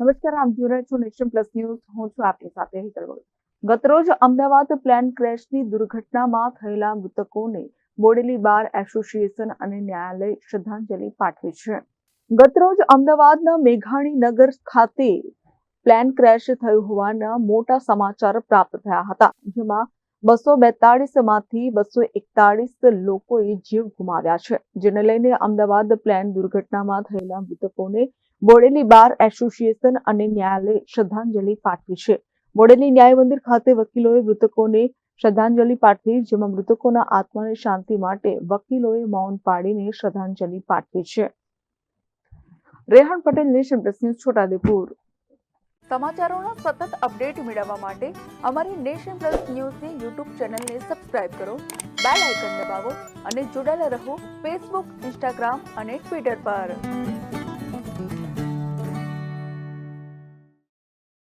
નમસ્કાર, આપ જોઈ રહ્યા છો નેશન પ્લસ ન્યૂઝ. હું છું આપની સાથે હેતલ ગતરોજ અમદાવાદ પ્લેન ક્રેશની દુર્ઘટનામાં થયેલા મૃતકોને બોડેલી બાર એસોસિએશન અને ન્યાયાલય શ્રદ્ધાંજલિ પાઠવી છે. ગતરોજ અમદાવાદના મેઘાણી નગર ખાતે પ્લેન ક્રેશ થયું હોવાના મોટા સમાચાર પ્રાપ્ત થયા હતા, જેમાં બસો બેતાળીસમાંથી બસો એકતાળીસ લોકોએ જીવ ગુમાવ્યા છે. જેને લઈને અમદાવાદ પ્લેન દુર્ઘટનામાં થયેલા મૃતકોને બોડેલી બાર એસોસિએશન અને ન્યાયાલય શ્રદ્ધાંજલિ પાઠવી છે. બોડેલી ન્યાય મંદિર ખાતે વકીલોએ મૃતકોને શ્રદ્ધાંજલિ પાઠવી, જેમાં મૃતકોના આત્માને શાંતિ માટે વકીલોએ મૌન પાડીને શ્રદ્ધાંજલિ પાઠવી છે. Rehan Patel Nation Press News, Chhota Udepur. સમાચારોના સતત અપડેટ મેળવવા માટે અમારી નેશન પ્લસ ન્યૂઝની યુટ્યુબ ચેનલને સબસ્ક્રાઇબ કરો, બેલ આઇકન દબાવો અને જોડાયેલા રહો ફેસબુક, ઇન્સ્ટાગ્રામ અને ટ્વિટર પર.